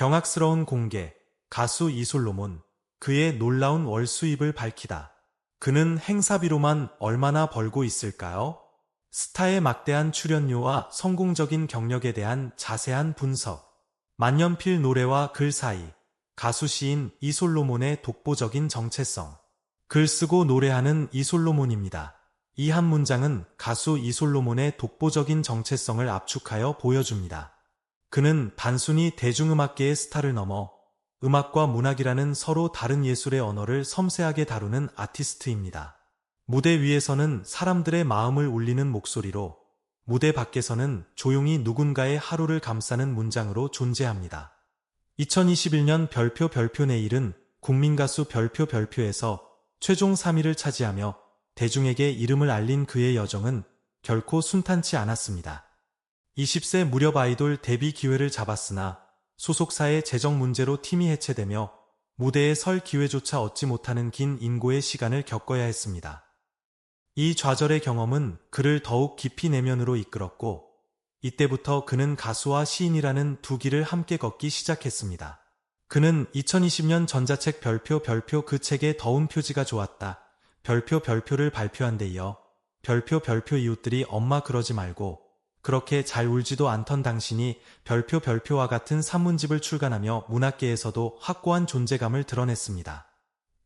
경악스러운 공개, 가수 이솔로몬, 그의 놀라운 월 수입을 밝히다. 그는 행사비로만 얼마나 벌고 있을까요? 스타의 막대한 출연료와 성공적인 경력에 대한 자세한 분석, 만년필 노래와 글 사이, 가수 시인 이솔로몬의 독보적인 정체성, 글 쓰고 노래하는 이솔로몬입니다. 이 한 문장은 가수 이솔로몬의 독보적인 정체성을 압축하여 보여줍니다. 그는 단순히 대중음악계의 스타를 넘어 음악과 문학이라는 서로 다른 예술의 언어를 섬세하게 다루는 아티스트입니다. 무대 위에서는 사람들의 마음을 울리는 목소리로, 무대 밖에서는 조용히 누군가의 하루를 감싸는 문장으로 존재합니다. 2021년 별표 별표 내일은 국민가수 별표 별표에서 최종 3위를 차지하며 대중에게 이름을 알린 그의 여정은 결코 순탄치 않았습니다. 20세 무렵 아이돌 데뷔 기회를 잡았으나 소속사의 재정 문제로 팀이 해체되며 무대에 설 기회조차 얻지 못하는 긴 인고의 시간을 겪어야 했습니다. 이 좌절의 경험은 그를 더욱 깊이 내면으로 이끌었고 이때부터 그는 가수와 시인이라는 두 길을 함께 걷기 시작했습니다. 그는 2020년 전자책 별표 별표 그 책에 더운 표지가 좋았다. 별표 별표를 발표한 데 이어 별표 별표 이웃들이 엄마 그러지 말고 그렇게 잘 울지도 않던 당신이 별표 별표와 같은 산문집을 출간하며 문학계에서도 확고한 존재감을 드러냈습니다.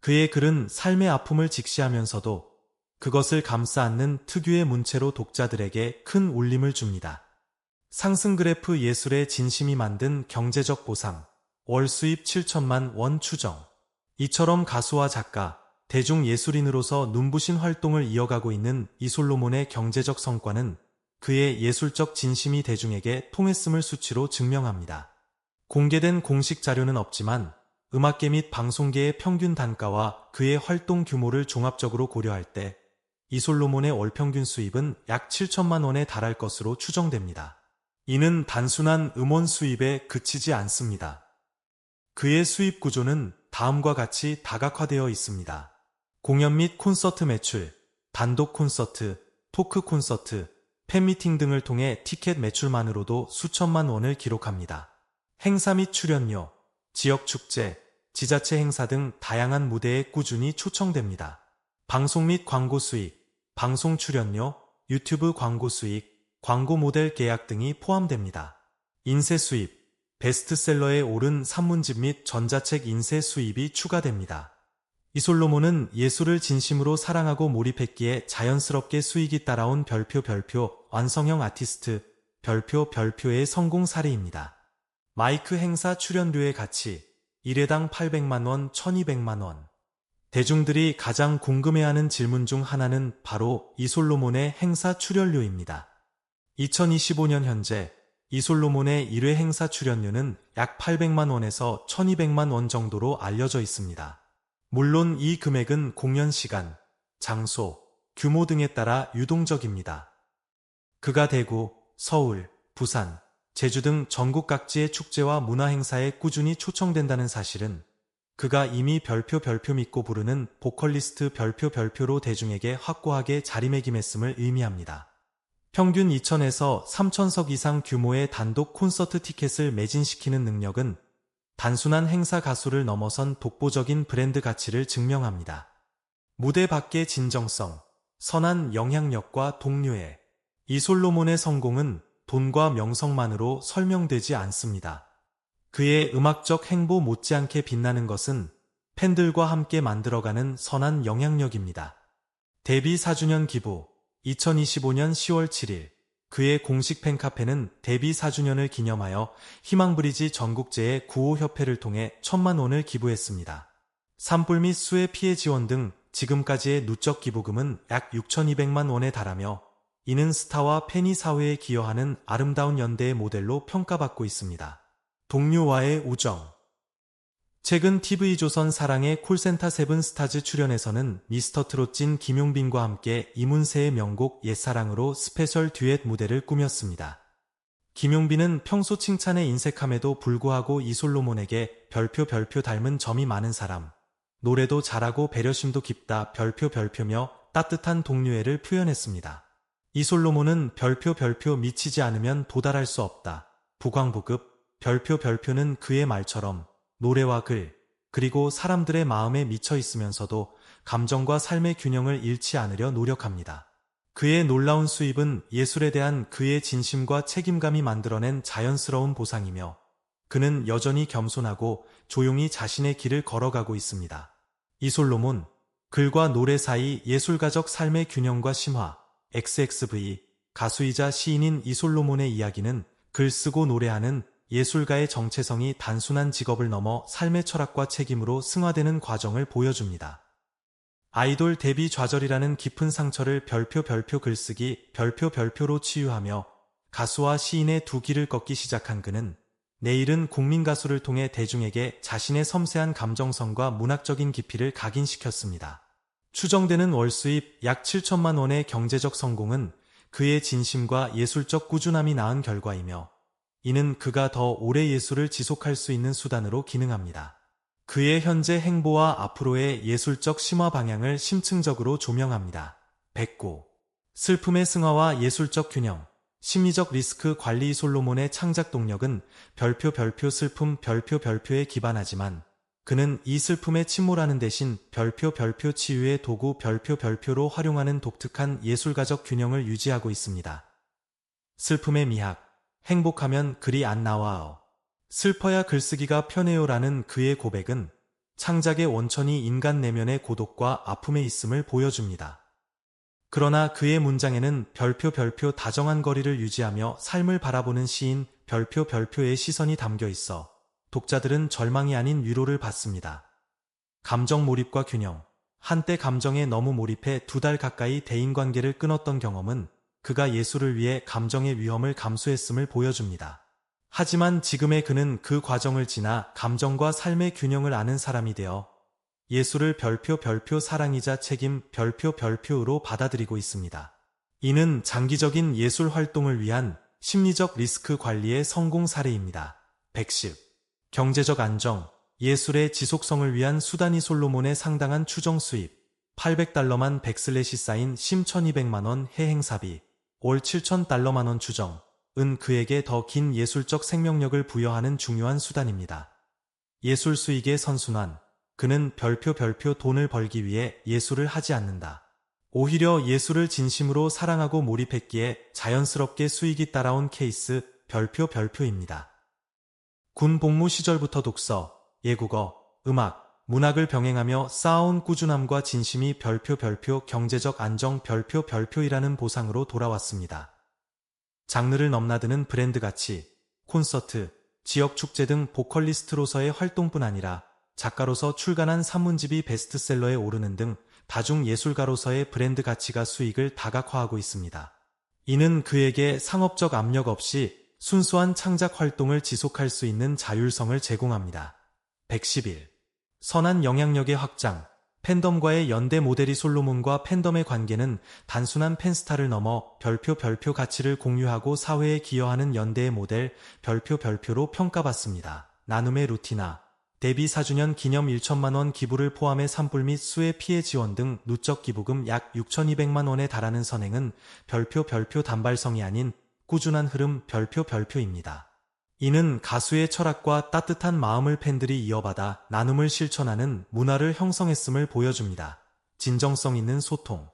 그의 글은 삶의 아픔을 직시하면서도 그것을 감싸 안는 특유의 문체로 독자들에게 큰 울림을 줍니다. 상승 그래프 예술의 진심이 만든 경제적 보상, 월 수입 7천만 원 추정. 이처럼 가수와 작가, 대중 예술인으로서 눈부신 활동을 이어가고 있는 이솔로몬의 경제적 성과는 그의 예술적 진심이 대중에게 통했음을 수치로 증명합니다. 공개된 공식 자료는 없지만 음악계 및 방송계의 평균 단가와 그의 활동 규모를 종합적으로 고려할 때 이솔로몬의 월 평균 수입은 약 7천만 원에 달할 것으로 추정됩니다. 이는 단순한 음원 수입에 그치지 않습니다. 그의 수입 구조는 다음과 같이 다각화되어 있습니다. 공연 및 콘서트 매출, 단독 콘서트, 토크 콘서트, 팬미팅 등을 통해 티켓 매출만으로도 수천만 원을 기록합니다. 행사 및 출연료, 지역 축제, 지자체 행사 등 다양한 무대에 꾸준히 초청됩니다. 방송 및 광고 수익, 방송 출연료, 유튜브 광고 수익, 광고 모델 계약 등이 포함됩니다. 인쇄 수입, 베스트셀러에 오른 산문집 및 전자책 인쇄 수입이 추가됩니다. 이솔로몬은 예술을 진심으로 사랑하고 몰입했기에 자연스럽게 수익이 따라온 별표 별표 완성형 아티스트 별표 별표의 성공 사례입니다. 마이크 행사 출연료의 가치 1회당 800만원, 1200만원. 대중들이 가장 궁금해하는 질문 중 하나는 바로 이솔로몬의 행사 출연료입니다. 2025년 현재 이솔로몬의 1회 행사 출연료는 약 800만 원에서 1200만 원 정도로 알려져 있습니다. 물론 이 금액은 공연 시간, 장소, 규모 등에 따라 유동적입니다. 그가 대구, 서울, 부산, 제주 등 전국 각지의 축제와 문화행사에 꾸준히 초청된다는 사실은 그가 이미 별표 별표 믿고 부르는 보컬리스트 별표 별표로 대중에게 확고하게 자리매김했음을 의미합니다. 평균 2천에서 3천석 이상 규모의 단독 콘서트 티켓을 매진시키는 능력은 단순한 행사 가수를 넘어선 독보적인 브랜드 가치를 증명합니다. 무대 밖의 진정성, 선한 영향력과 동료애, 이솔로몬의 성공은 돈과 명성만으로 설명되지 않습니다. 그의 음악적 행보 못지않게 빛나는 것은 팬들과 함께 만들어가는 선한 영향력입니다. 데뷔 4주년 기부 2025년 10월 7일 그의 공식 팬카페는 데뷔 4주년을 기념하여 희망브리지 전국제의 구호협회를 통해 천만 원을 기부했습니다. 산불 및 수해 피해 지원 등 지금까지의 누적 기부금은 약 6,200만 원에 달하며 이는 스타와 팬이 사회에 기여하는 아름다운 연대의 모델로 평가받고 있습니다. 동료와의 우정 최근 TV조선 사랑의 콜센터 세븐 스타즈 출연에서는 미스터 트롯진 김용빈과 함께 이문세의 명곡 옛사랑으로 스페셜 듀엣 무대를 꾸몄습니다. 김용빈은 평소 칭찬에 인색함에도 불구하고 이솔로몬에게 별표 별표 닮은 점이 많은 사람, 노래도 잘하고 배려심도 깊다 별표 별표며 따뜻한 동료애를 표현했습니다. 이솔로몬은 별표 별표 미치지 않으면 도달할 수 없다. 부광부급 별표 별표는 그의 말처럼 노래와 글, 그리고 사람들의 마음에 미쳐 있으면서도 감정과 삶의 균형을 잃지 않으려 노력합니다. 그의 놀라운 수입은 예술에 대한 그의 진심과 책임감이 만들어낸 자연스러운 보상이며 그는 여전히 겸손하고 조용히 자신의 길을 걸어가고 있습니다. 이솔로몬, 글과 노래 사이 예술가적 삶의 균형과 심화, XXV, 가수이자 시인인 이솔로몬의 이야기는 글 쓰고 노래하는 예술가의 정체성이 단순한 직업을 넘어 삶의 철학과 책임으로 승화되는 과정을 보여줍니다. 아이돌 데뷔 좌절이라는 깊은 상처를 별표 별표 글쓰기 별표 별표로 치유하며 가수와 시인의 두 길을 걷기 시작한 그는 내일은 국민 가수를 통해 대중에게 자신의 섬세한 감정성과 문학적인 깊이를 각인시켰습니다. 추정되는 월 수입 약 7천만 원의 경제적 성공은 그의 진심과 예술적 꾸준함이 낳은 결과이며 이는 그가 더 오래 예술을 지속할 수 있는 수단으로 기능합니다. 그의 현재 행보와 앞으로의 예술적 심화 방향을 심층적으로 조명합니다. 109. 슬픔의 승화와 예술적 균형 심리적 리스크 관리 솔로몬의 창작 동력은 별표 별표 슬픔 별표 별표에 기반하지만 그는 이 슬픔에 침몰하는 대신 별표 별표 치유의 도구 별표 별표로 활용하는 독특한 예술가적 균형을 유지하고 있습니다. 슬픔의 미학 행복하면 글이 안 나와요. 슬퍼야 글쓰기가 편해요라는 그의 고백은 창작의 원천이 인간 내면의 고독과 아픔에 있음을 보여줍니다. 그러나 그의 문장에는 별표 별표 다정한 거리를 유지하며 삶을 바라보는 시인 별표 별표의 시선이 담겨 있어 독자들은 절망이 아닌 위로를 받습니다. 감정 몰입과 균형 한때 감정에 너무 몰입해 두 달 가까이 대인관계를 끊었던 경험은 그가 예술을 위해 감정의 위험을 감수했음을 보여줍니다. 하지만 지금의 그는 그 과정을 지나 감정과 삶의 균형을 아는 사람이 되어 예술을 별표 별표 사랑이자 책임 별표 별표로 받아들이고 있습니다. 이는 장기적인 예술 활동을 위한 심리적 리스크 관리의 성공 사례입니다. 110. 경제적 안정, 예술의 지속성을 위한 수단이 솔로몬의 상당한 추정 수입, 800달러만 백슬렛이 쌓인 심 1200만원 해행사비, 올 7천 달러만원 추정, 은 그에게 더 긴 예술적 생명력을 부여하는 중요한 수단입니다. 예술 수익의 선순환, 그는 별표 별표 돈을 벌기 위해 예술을 하지 않는다. 오히려 예술을 진심으로 사랑하고 몰입했기에 자연스럽게 수익이 따라온 케이스 별표 별표입니다. 군 복무 시절부터 독서, 예국어, 음악, 문학을 병행하며 쌓아온 꾸준함과 진심이 별표 별표 경제적 안정 별표 별표이라는 보상으로 돌아왔습니다. 장르를 넘나드는 브랜드 가치, 콘서트, 지역 축제 등 보컬리스트로서의 활동뿐 아니라 작가로서 출간한 산문집이 베스트셀러에 오르는 등 다중 예술가로서의 브랜드 가치가 수익을 다각화하고 있습니다. 이는 그에게 상업적 압력 없이 순수한 창작 활동을 지속할 수 있는 자율성을 제공합니다. 111. 선한 영향력의 확장 팬덤과의 연대 모델이 솔로몬과 팬덤의 관계는 단순한 팬스타를 넘어 별표 별표 가치를 공유하고 사회에 기여하는 연대의 모델 별표 별표로 평가받습니다. 나눔의 루티나 데뷔 4주년 기념 1천만원 기부를 포함해 산불 및 수해 피해 지원 등 누적 기부금 약 6,200만원에 달하는 선행은 별표 별표 단발성이 아닌 꾸준한 흐름 별표 별표입니다. 이는 가수의 철학과 따뜻한 마음을 팬들이 이어받아 나눔을 실천하는 문화를 형성했음을 보여줍니다. 진정성 있는 소통.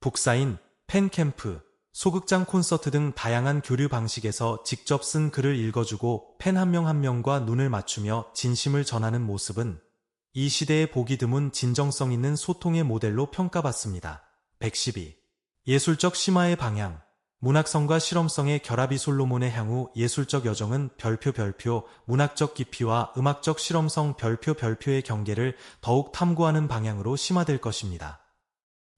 북사인, 팬캠프, 소극장 콘서트 등 다양한 교류 방식에서 직접 쓴 글을 읽어주고 팬 한 명한 명과 눈을 맞추며 진심을 전하는 모습은 이 시대에 보기 드문 진정성 있는 소통의 모델로 평가받습니다. 112. 예술적 심화의 방향 문학성과 실험성의 결합이 솔로몬의 향후 예술적 여정은 별표 별표, 문학적 깊이와 음악적 실험성 별표 별표의 경계를 더욱 탐구하는 방향으로 심화될 것입니다.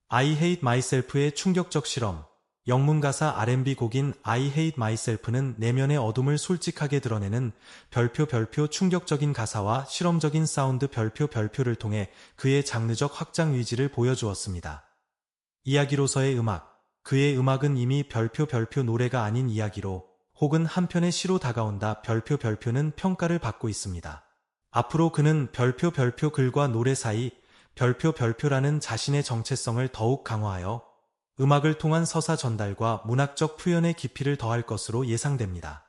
I Hate Myself의 충격적 실험 영문 가사 R&B 곡인 I Hate Myself는 내면의 어둠을 솔직하게 드러내는 별표 별표 충격적인 가사와 실험적인 사운드 별표 별표를 통해 그의 장르적 확장 의지를 보여주었습니다. 이야기로서의 음악 그의 음악은 이미 별표 별표 노래가 아닌 이야기로 혹은 한편의 시로 다가온다 별표 별표는 평가를 받고 있습니다. 앞으로 그는 별표 별표 글과 노래 사이 별표 별표라는 자신의 정체성을 더욱 강화하여 음악을 통한 서사 전달과 문학적 표현의 깊이를 더할 것으로 예상됩니다.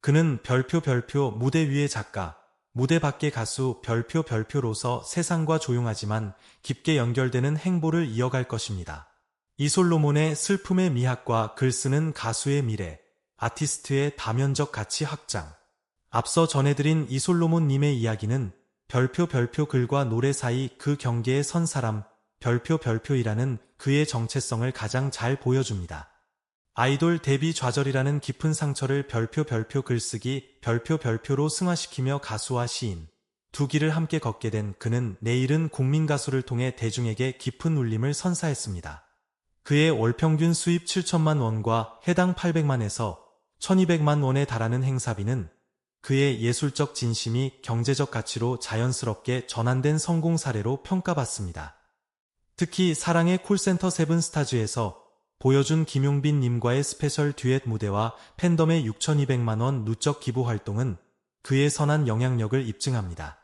그는 별표 별표 무대 위의 작가, 무대 밖의 가수 별표 별표로서 세상과 조용하지만 깊게 연결되는 행보를 이어갈 것입니다. 이솔로몬의 슬픔의 미학과 글 쓰는 가수의 미래, 아티스트의 다면적 가치 확장. 앞서 전해드린 이솔로몬 님의 이야기는 별표 별표 글과 노래 사이 그 경계에 선 사람, 별표 별표이라는 그의 정체성을 가장 잘 보여줍니다. 아이돌 데뷔 좌절이라는 깊은 상처를 별표 별표 글쓰기, 별표 별표로 승화시키며 가수와 시인, 두 길을 함께 걷게 된 그는 내일은 국민 가수를 통해 대중에게 깊은 울림을 선사했습니다. 그의 월평균 수입 7천만 원과 해당 800만에서 1200만 원에 달하는 행사비는 그의 예술적 진심이 경제적 가치로 자연스럽게 전환된 성공 사례로 평가받습니다. 특히 사랑의 콜센터 세븐스타즈에서 보여준 김용빈 님과의 스페셜 듀엣 무대와 팬덤의 6,200만원 누적 기부 활동은 그의 선한 영향력을 입증합니다.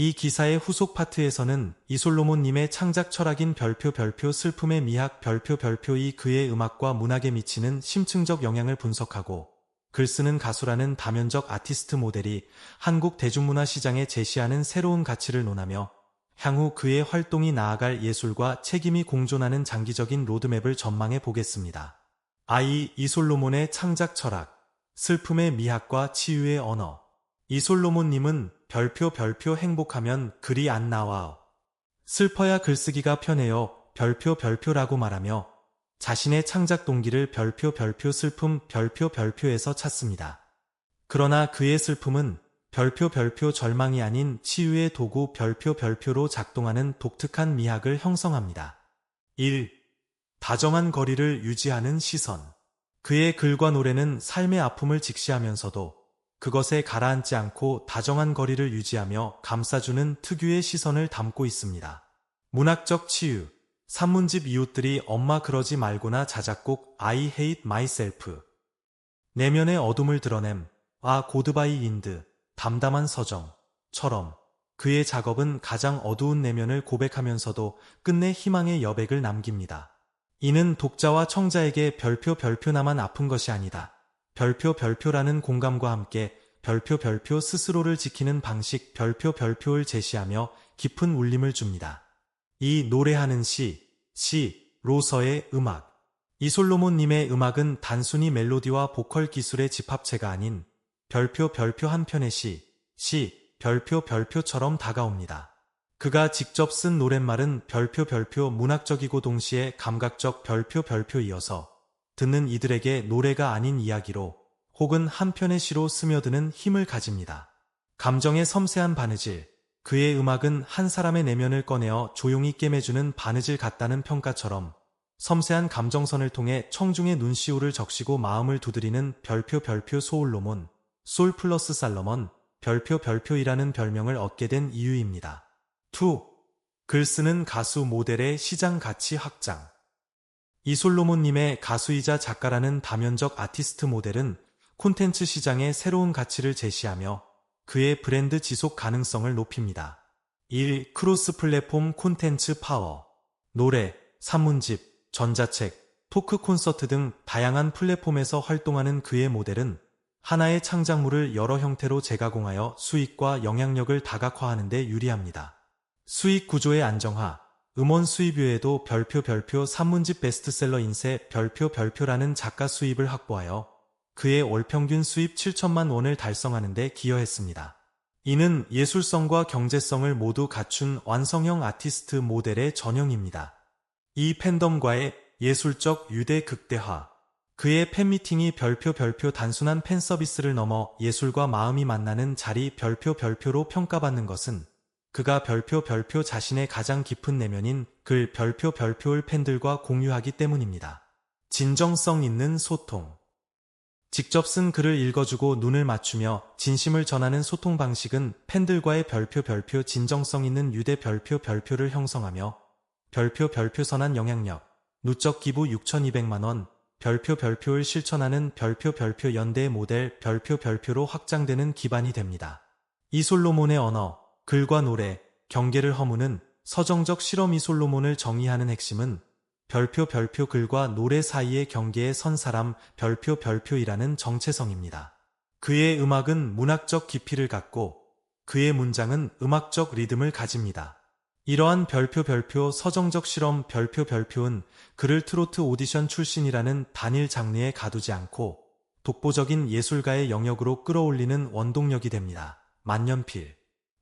이 기사의 후속 파트에서는 이솔로몬 님의 창작 철학인 별표 별표 슬픔의 미학 별표 별표이 그의 음악과 문학에 미치는 심층적 영향을 분석하고 글 쓰는 가수라는 다면적 아티스트 모델이 한국 대중문화 시장에 제시하는 새로운 가치를 논하며 향후 그의 활동이 나아갈 예술과 책임이 공존하는 장기적인 로드맵을 전망해 보겠습니다. 아이 이솔로몬의 창작 철학, 슬픔의 미학과 치유의 언어. 이솔로몬님은 별표 별표 행복하면 글이 안 나와요. 슬퍼야 글쓰기가 편해요. 별표 별표라고 말하며 자신의 창작 동기를 별표 별표 슬픔 별표 별표에서 찾습니다. 그러나 그의 슬픔은 별표 별표 절망이 아닌 치유의 도구 별표 별표로 작동하는 독특한 미학을 형성합니다. 1. 다정한 거리를 유지하는 시선. 그의 글과 노래는 삶의 아픔을 직시하면서도 그것에 가라앉지 않고 다정한 거리를 유지하며 감싸주는 특유의 시선을 담고 있습니다. 문학적 치유. 산문집 이웃들이 엄마 그러지 말고나 자작곡 I hate myself. 내면의 어둠을 드러냄. 아 고드바이 인드. 담담한 서정처럼 그의 작업은 가장 어두운 내면을 고백하면서도 끝내 희망의 여백을 남깁니다. 이는 독자와 청자에게 별표 별표나만 아픈 것이 아니다. 별표 별표라는 공감과 함께 별표 별표 스스로를 지키는 방식 별표 별표를 제시하며 깊은 울림을 줍니다. 이 노래하는 시, 시 로서의 음악. 이솔로몬님의 음악은 단순히 멜로디와 보컬 기술의 집합체가 아닌 별표 별표 한 편의 시, 시, 별표 별표처럼 다가옵니다. 그가 직접 쓴 노랫말은 별표 별표 문학적이고 동시에 감각적 별표 별표이어서 듣는 이들에게 노래가 아닌 이야기로 혹은 한 편의 시로 스며드는 힘을 가집니다. 감정의 섬세한 바느질, 그의 음악은 한 사람의 내면을 꺼내어 조용히 깨매주는 바느질 같다는 평가처럼 섬세한 감정선을 통해 청중의 눈시울을 적시고 마음을 두드리는 별표 별표 소울로몬, 솔 플러스 살러먼 별표 별표이라는 별명을 얻게 된 이유입니다. 2. 글 쓰는 가수 모델의 시장 가치 확장 이솔로몬님의 가수이자 작가라는 다면적 아티스트 모델은 콘텐츠 시장의 새로운 가치를 제시하며 그의 브랜드 지속 가능성을 높입니다. 1. 크로스 플랫폼 콘텐츠 파워 노래, 산문집, 전자책, 토크 콘서트 등 다양한 플랫폼에서 활동하는 그의 모델은 하나의 창작물을 여러 형태로 재가공하여 수익과 영향력을 다각화하는 데 유리합니다. 수익 구조의 안정화, 음원 수입 외에도 별표 별표 산문집 베스트셀러 인쇄 별표 별표라는 작가 수입을 확보하여 그의 월평균 수입 7천만 원을 달성하는 데 기여했습니다. 이는 예술성과 경제성을 모두 갖춘 완성형 아티스트 모델의 전형입니다. 이 팬덤과의 예술적 유대 극대화, 그의 팬미팅이 별표 별표 단순한 팬 서비스를 넘어 예술과 마음이 만나는 자리 별표 별표로 평가받는 것은 그가 별표 별표 자신의 가장 깊은 내면인 글 별표 별표를 팬들과 공유하기 때문입니다. 진정성 있는 소통 직접 쓴 글을 읽어주고 눈을 맞추며 진심을 전하는 소통 방식은 팬들과의 별표 별표 진정성 있는 유대 별표 별표를 형성하며 별표 별표 선한 영향력, 누적 기부 6,200만원, 별표 별표를 실천하는 별표 별표 연대 모델 별표 별표로 확장되는 기반이 됩니다. 이솔로몬의 언어, 글과 노래, 경계를 허무는 서정적 실험 이 솔로몬을 정의하는 핵심은 별표 별표 글과 노래 사이의 경계에 선 사람 별표 별표이라는 정체성입니다. 그의 음악은 문학적 깊이를 갖고 그의 문장은 음악적 리듬을 가집니다. 이러한 별표 별표 서정적 실험 별표 별표는 그를 트로트 오디션 출신이라는 단일 장르에 가두지 않고 독보적인 예술가의 영역으로 끌어올리는 원동력이 됩니다. 만년필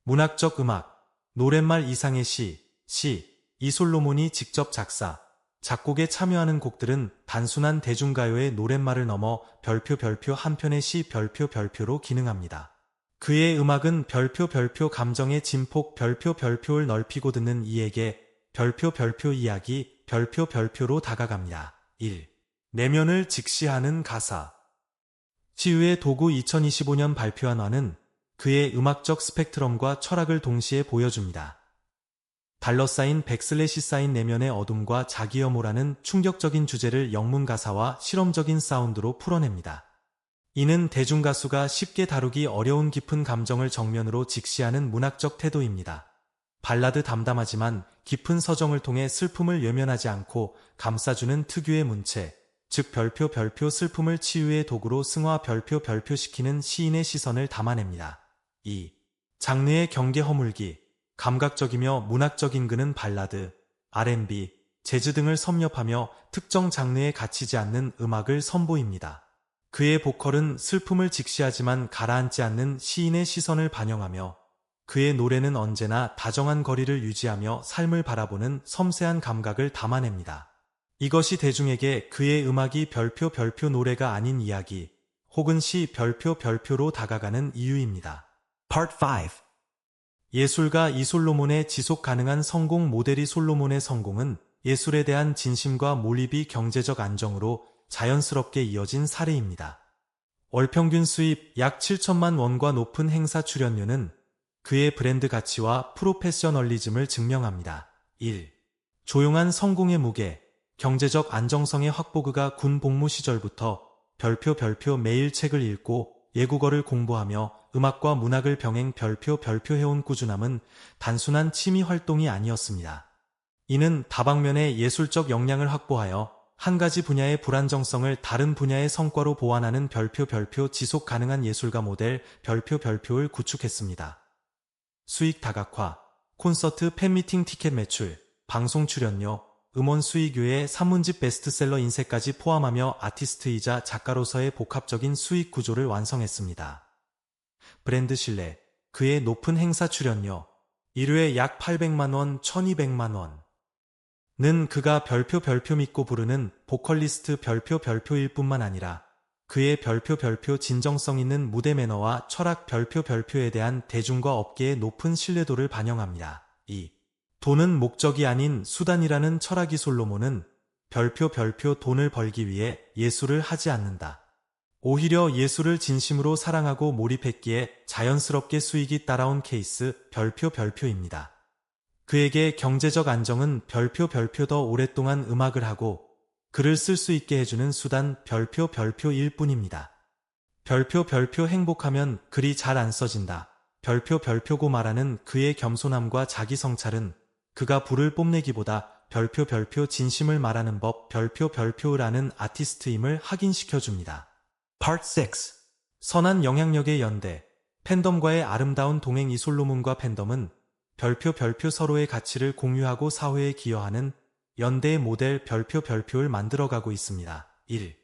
문학적 음악 노랫말 이상의 시, 시, 이솔로몬이 직접 작사, 작곡에 참여하는 곡들은 단순한 대중가요의 노랫말을 넘어 별표 별표 한 편의 시 별표 별표로 기능합니다. 그의 음악은 별표 별표 감정의 진폭 별표 별표를 넓히고 듣는 이에게 별표 별표 이야기 별표 별표로 다가갑니다. 1. 내면을 직시하는 가사 치유의 도구 2025년 발표한 화는 그의 음악적 스펙트럼과 철학을 동시에 보여줍니다. 달러 사인 백슬래시 사인 내면의 어둠과 자기 혐오라는 충격적인 주제를 영문 가사와 실험적인 사운드로 풀어냅니다. 이는 대중가수가 쉽게 다루기 어려운 깊은 감정을 정면으로 직시하는 문학적 태도입니다. 발라드 담담하지만 깊은 서정을 통해 슬픔을 외면하지 않고 감싸주는 특유의 문체, 즉 별표 별표 슬픔을 치유의 도구로 승화 별표 별표시키는 시인의 시선을 담아냅니다. 2. 장르의 경계 허물기, 감각적이며 문학적인 그는 발라드, R&B, 재즈 등을 섭렵하며 특정 장르에 갇히지 않는 음악을 선보입니다. 그의 보컬은 슬픔을 직시하지만 가라앉지 않는 시인의 시선을 반영하며 그의 노래는 언제나 다정한 거리를 유지하며 삶을 바라보는 섬세한 감각을 담아냅니다. 이것이 대중에게 그의 음악이 별표 별표 노래가 아닌 이야기 혹은 시 별표 별표로 다가가는 이유입니다. Part 5. 예술가 이솔로몬의 지속 가능한 성공 모델이 솔로몬의 성공은 예술에 대한 진심과 몰입이 경제적 안정으로 자연스럽게 이어진 사례입니다. 월평균 수입 약 7천만 원과 높은 행사 출연료는 그의 브랜드 가치와 프로페셔널리즘을 증명합니다. 1. 조용한 성공의 무게, 경제적 안정성의 확보 그가 군 복무 시절부터 별표 별표 매일 책을 읽고 예국어를 공부하며 음악과 문학을 병행 별표 별표해온 꾸준함은 단순한 취미 활동이 아니었습니다. 이는 다방면의 예술적 역량을 확보하여 한 가지 분야의 불안정성을 다른 분야의 성과로 보완하는 별표 별표 지속 가능한 예술가 모델 별표 별표를 구축했습니다. 수익 다각화, 콘서트 팬미팅 티켓 매출, 방송 출연료, 음원 수익 외에 산문집 베스트셀러 인쇄까지 포함하며 아티스트이자 작가로서의 복합적인 수익 구조를 완성했습니다. 브랜드 신뢰, 그의 높은 행사 출연료, 1회에 약 800만원, 1200만원, 는 그가 별표 별표 믿고 부르는 보컬리스트 별표 별표일 뿐만 아니라 그의 별표 별표 진정성 있는 무대 매너와 철학 별표 별표에 대한 대중과 업계의 높은 신뢰도를 반영합니다. 2. 돈은 목적이 아닌 수단이라는 철학이 솔로몬은 별표 별표 돈을 벌기 위해 예술을 하지 않는다. 오히려 예술을 진심으로 사랑하고 몰입했기에 자연스럽게 수익이 따라온 케이스 별표 별표입니다. 그에게 경제적 안정은 별표 별표 더 오랫동안 음악을 하고 글을 쓸 수 있게 해주는 수단 별표 별표일 뿐입니다. 별표 별표 행복하면 글이 잘 안 써진다. 별표 별표고 말하는 그의 겸손함과 자기 성찰은 그가 불을 뽐내기보다 별표 별표 진심을 말하는 법 별표 별표라는 아티스트임을 확인시켜줍니다. Part 6. 선한 영향력의 연대 팬덤과의 아름다운 동행 이 솔로몬과 팬덤은 별표 별표 서로의 가치를 공유하고 사회에 기여하는 연대의 모델 별표 별표를 만들어가고 있습니다. 1.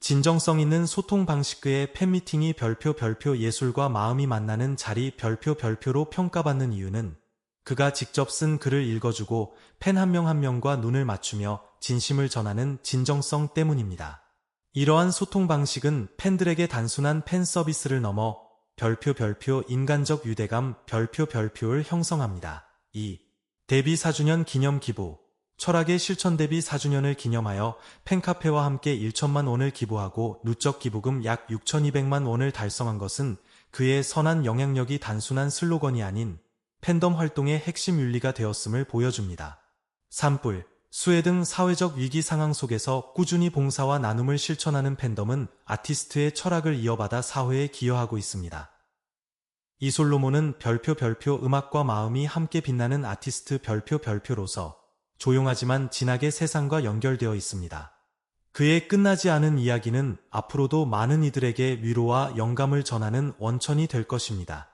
진정성 있는 소통 방식의 팬미팅이 별표 별표 예술과 마음이 만나는 자리 별표 별표로 평가받는 이유는 그가 직접 쓴 글을 읽어주고 팬 한 명한 명과 눈을 맞추며 진심을 전하는 진정성 때문입니다. 이러한 소통 방식은 팬들에게 단순한 팬 서비스를 넘어 별표 별표 인간적 유대감 별표 별표를 형성합니다. 2. 데뷔 4주년 기념 기부 철학의 실천 데뷔 4주년을 기념하여 팬카페와 함께 1천만 원을 기부하고 누적 기부금 약 6,200만 원을 달성한 것은 그의 선한 영향력이 단순한 슬로건이 아닌 팬덤 활동의 핵심 윤리가 되었음을 보여줍니다. 산불, 수해 등 사회적 위기 상황 속에서 꾸준히 봉사와 나눔을 실천하는 팬덤은 아티스트의 철학을 이어받아 사회에 기여하고 있습니다. 이솔로몬은 별표 별표 음악과 마음이 함께 빛나는 아티스트 별표 별표로서 조용하지만 진하게 세상과 연결되어 있습니다. 그의 끝나지 않은 이야기는 앞으로도 많은 이들에게 위로와 영감을 전하는 원천이 될 것입니다.